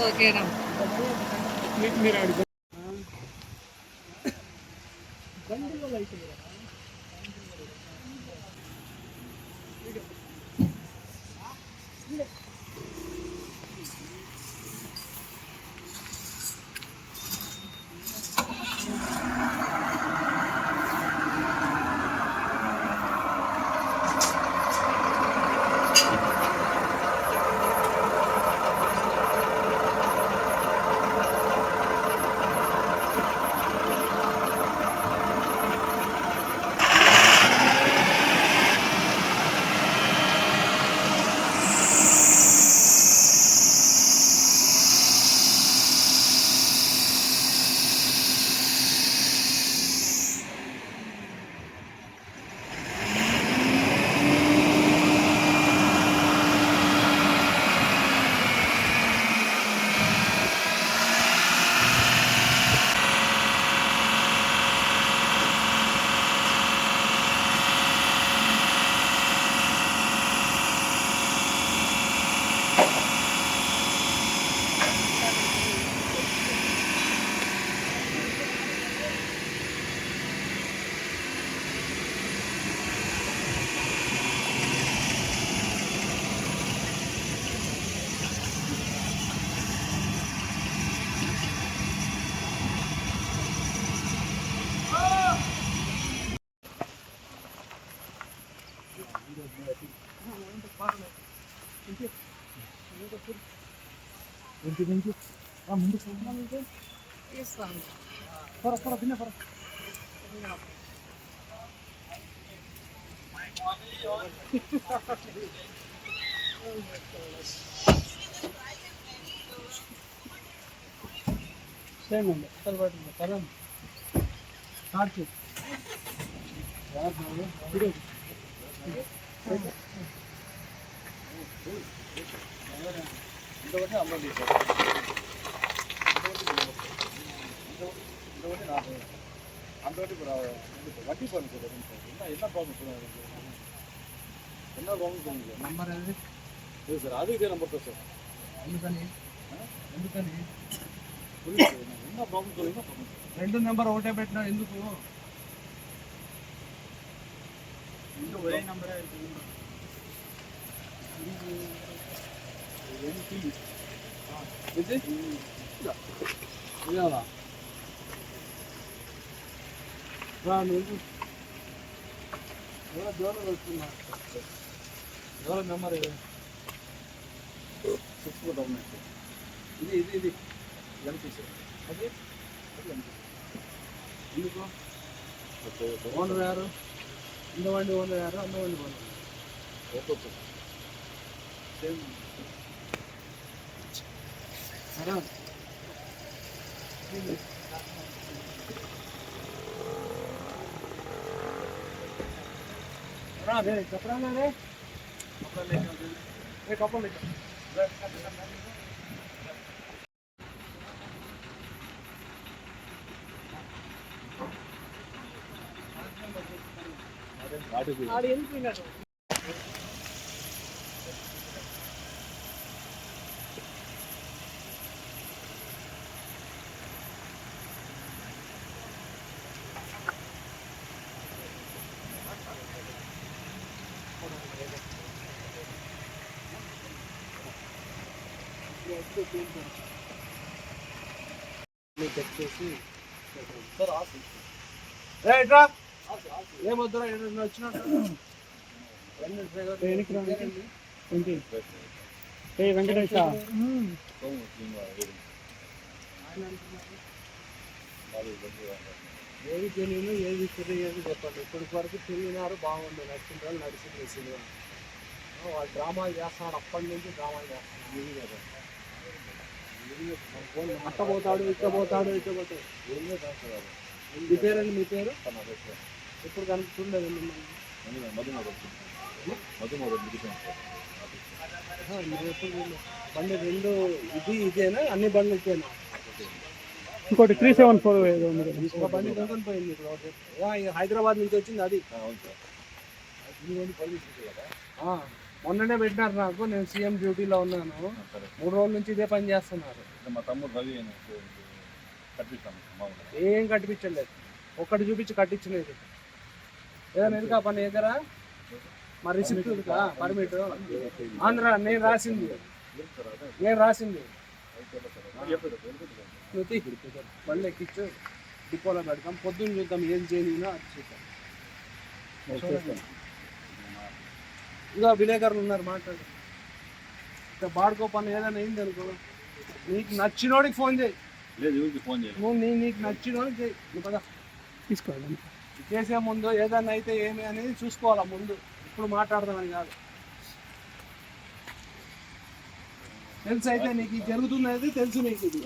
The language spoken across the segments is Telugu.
ఓకేనా మీరు అడుగు తీసుకోండి సేమ్ అండి అసలు పడుతుంది కదా స్టార్ట్ இந்த வருஷம் ஐம்பது லிட்டர். இந்த வருஷம் நாற்பது அந்த வாட்டி இப்போ வட்டி பாருங்க சார் என்ன என்ன ப்ராப்ளம் சொல்லுங்க என்ன ப்ராப்ளம் சொல்லுங்க சார் நம்பர் எது? இது சார் அது இதே நம்பர் தான் சார். ఎందుకని ఎందుకని ரெண்டு நம்பர் ஓட்டே పెట్టినా ఎందుకు இந்த ஒரே நம்பரா இருக்கு. 그지? 이리와봐 나 너는 내가 너를 넣었구나 너를 ఇది ఇది ఇది ఎంపీసీ అది అది ఎంపీసీ ఎందుకు ఇందవండి ఓనర్ యారు అందవండి owner okay Aaron. ¿Qué es eso? ¿Qué es eso? ¿Qué es eso? ¿Qué es eso? ఏమొద్దురా ఏదైనా వచ్చినట్టు ఏంటి ఏది తెలియదు ఏది తెలియదు చెప్పండి ఇప్పటి వరకు తిరిగినారు బాగుంది నచ్చిన వాళ్ళు నడిచింది సినిమా వాళ్ళు డ్రామా డ్రామాలు చేస్తున్నాడు అప్పటి నుంచి డ్రామాలు చేస్తున్నాడు అట్ట పోతాడు ఇట్ట పోతాడు ఇట్ట పోతాడు. మీ పేరండి మీ పేరు? ఎప్పుడు చూడలేదు. బండి రెండు ఇది ఇదేనా? అన్ని బండ్లు ఇచ్చేనా ఇంకోటి త్రీ సెవెన్ ఫోర్. ఒక బండి కొనుక్కొని పోయింది ఇప్పుడు ఈ హైదరాబాద్ నుంచి వచ్చింది అది. అవును సార్. ఆ, మొన్ననే పెట్టినారు నాకు నేను సీఎం డ్యూటీలో ఉన్నాను. మూడు రోజుల నుంచి ఇదే పని చేస్తున్నారు. మా తమ్ముడు రవి ఏం కట్టించలేదు ఒక్కటి చూపించి కట్టించలేదు ఏదైనా ఎందుకు పని దగ్గర మా రిసిప్ట్ ఉందిగా పర్మిట్. ఆంధ్ర నేను రాసింది. నేను రాసింది. బండి ఎక్కించు. డిపోలో పెడతాం. పొద్దున్న చూద్దాం ఏం చేయను అది చూద్దాం. ఇక విలేకరులు ఉన్నారు మాట్లాడు. ఇక బాడుకో పని ఏదైనా అయింది అనుకో నీకు నచ్చినోడికి ఫోన్ చేయి. లేదు ఎవరికి ఫోన్ చేయాలి నువ్వు నీ నీకు నచ్చినోడికి చేయి. నువ్వు పద. తీసుకోవాలి చేసే ముందు ఏదైనా అయితే ఏమి అనేది చూసుకోవాలా ముందు. ఇప్పుడు మాట్లాడదామని కాదు. తెలుసు అయితే నీకు ఇది జరుగుతున్నది తెలుసు నీకు ఇది.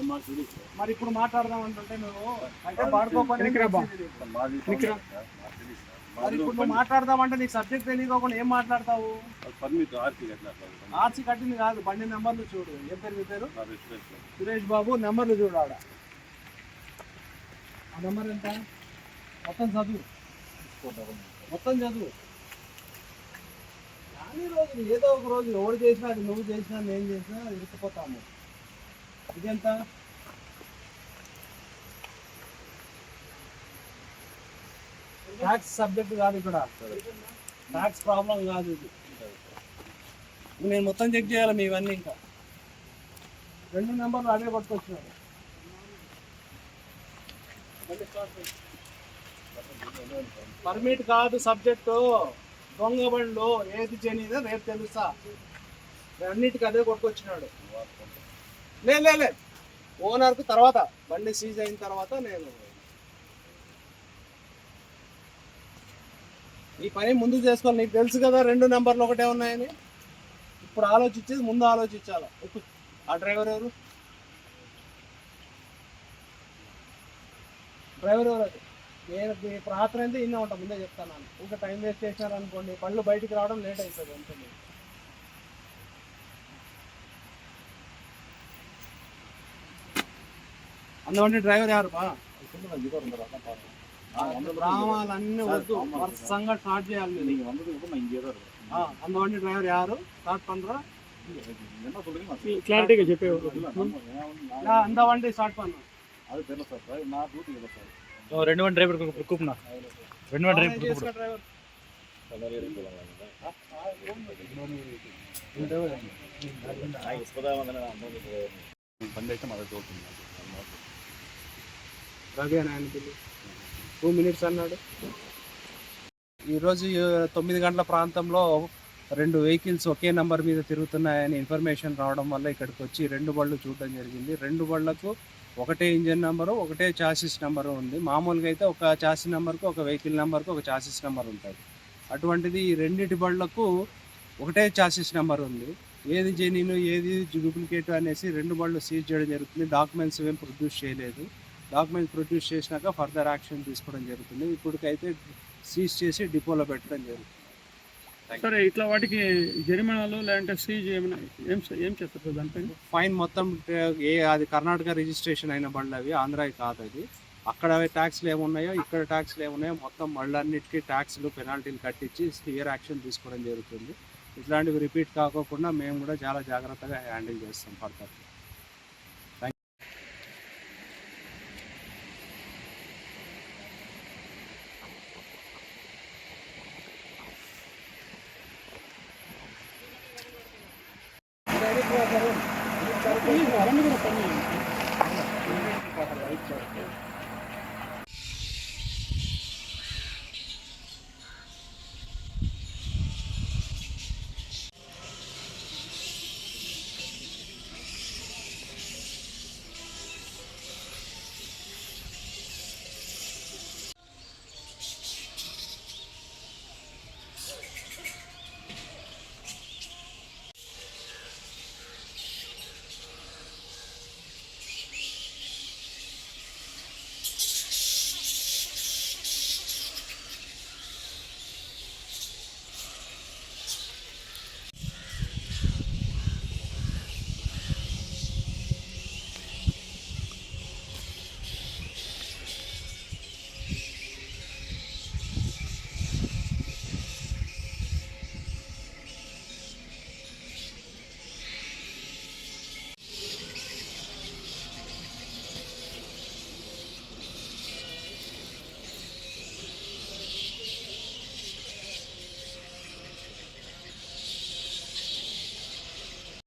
మరి ఇప్పుడు మాట్లాడదాం అంటుంటే నువ్వు అంటే బాడుకో మరి ఇప్పుడు నువ్వు మాట్లాడదామంటే నీకు సబ్జెక్ట్ తెలియకోకుండా ఏం మాట్లాడతావు? పర్మిట్ ఆర్సీ కట్టింది కాదు బండి నెంబర్లు చూడు. ఏం పేరు మీ పేరు? సురేష్ బాబు. నెంబర్లు చూడు ఆడ. ఆ నెంబర్ ఎంత? మొత్తం చదువు. మొత్తం చదువు. కానీ రోజు ఏదో ఒక రోజు ఎవడు చేసినా అది నువ్వు చేసినా నేను చేసినా ఇరుక్కుపోతాము. ఇదెంత? ట్యాక్స్ సబ్జెక్ట్ కాదు ఇక్కడ. ట్యాక్స్ ప్రాబ్లం కాదు ఇది. నేను మొత్తం చెక్ చేయాలి మీ ఇవన్నీ ఇంకా. రెండు నెంబర్లు అదే పట్టుకొచ్చినారు. పర్మిట్ కాదు సబ్జెక్టు దొంగ బండ్లు ఏది చేయనిదో రేపు తెలుసా అన్నిటికీ అదే కొట్టుకొచ్చినాడు. లే లే లే. ఓనర్కు తర్వాత బండి సీజ్ అయిన తర్వాత నేను ఈ పని ముందు చేసుకోవాలి. నీకు తెలుసు కదా రెండు నెంబర్లు ఒకటే ఉన్నాయని. ఇప్పుడు ఆలోచించేది ముందు ఆలోచించాలి. ఆ డ్రైవర్ ఎవరు? డ్రైవర్ ఎవరు అది? నేను మీ రాత్రి అయితే ఇన్నే ఉంటా ముందే చెప్తాను ఇంకా టైం వేస్ట్ చేసినారు అనుకోండి పళ్ళు బయటికి రావడం లేట్ అవుతుంది అంతే అందువల్ల డ్రైవర్ ఎవరు? బా. గ్రామాలన్నీ వద్దు వరుసంగా స్టార్ట్ చేయాలి మీరు. நீங்கள் வந்ததுக்கு அப்புறம் நான் இங்கே தான் இருக்கேன் ఆ, అందువల్ల డ్రైవర్ யாரு ஸ்டார்ட் பண்றா என்ன சொல்றீங்க நான் క్లారిటీగా చెప్పేవారు இல்ல, நம்ம- நான் வந்து- நான் நான் அந்த வண்டி ஸ்டார்ட் பண்ணேன் அது தெரியல சார் டிரைவர் நான் டியூட்டி இல்லை சார் రెండు వన్ డ్రైవర్ కూపునా రెండు వన్ డ్రైవర్ డ్రైవర్ డ్రైవర్ எல்லாரும் இருக்கு நான் இப்போதான் வந்தேன் நான் வந்து బండి అయితే మా దగ్గర అవుతుంది రవి అని ఆయన పిల్లి టూ మినిట్స్ అన్నాడు. ఈరోజు తొమ్మిది గంటల ప్రాంతంలో రెండు వెహికల్స్ ఒకే నంబర్ మీద తిరుగుతున్నాయని ఇన్ఫర్మేషన్ రావడం వల్ల ఇక్కడికి వచ్చి రెండు బళ్ళు చూడడం జరిగింది. రెండు బళ్ళకు ఒకటే ఇంజన్ నెంబరు ఒకటే చాసిస్ నెంబరు ఉంది. మామూలుగా అయితే ఒక చాసిస్ నెంబర్కు ఒక వెహికల్ నెంబర్కు ఒక చాసిస్ నెంబర్ ఉంటుంది అటువంటిది ఈ రెండింటి బళ్ళకు ఒకటే చాసిస్ నెంబర్ ఉంది. ఏది జెన్యున్ ఏది డూప్లికేట్ అనేసి రెండు బళ్ళు సీజ్ చేయడం జరుగుతుంది. డాక్యుమెంట్స్ ఏం ప్రొడ్యూస్ చేయలేదు. డాక్యుమెంట్స్ ప్రొడ్యూస్ చేసినాక ఫర్దర్ యాక్షన్ తీసుకోవడం జరుగుతుంది. ఇప్పటికైతే సీజ్ చేసి డిపోలో పెట్టడం జరుగుతుంది. సరే ఇట్లా వాటికి జరిమానాలు లేదంటే సీజ్ ఏమైనా ఏం ఏం చేస్తారు దానిపైన ఫైన్ మొత్తం ఏ అది కర్ణాటక రిజిస్ట్రేషన్ అయిన బండ్లు అవి ఆంధ్రావి కాదు అది అక్కడ ట్యాక్స్లు ఏమున్నాయో ఇక్కడ ట్యాక్స్లు ఏమున్నాయో మొత్తం బళ్ళన్నిటికీ ట్యాక్స్లు పెనాల్టీలు కట్టించి క్లియర్ యాక్షన్ తీసుకోవడం జరుగుతుంది. ఇట్లాంటివి రిపీట్ కాకోకుండా మేము కూడా చాలా జాగ్రత్తగా హ్యాండిల్ చేస్తాం ఫర్దర్ అవన్నీ కూడా పని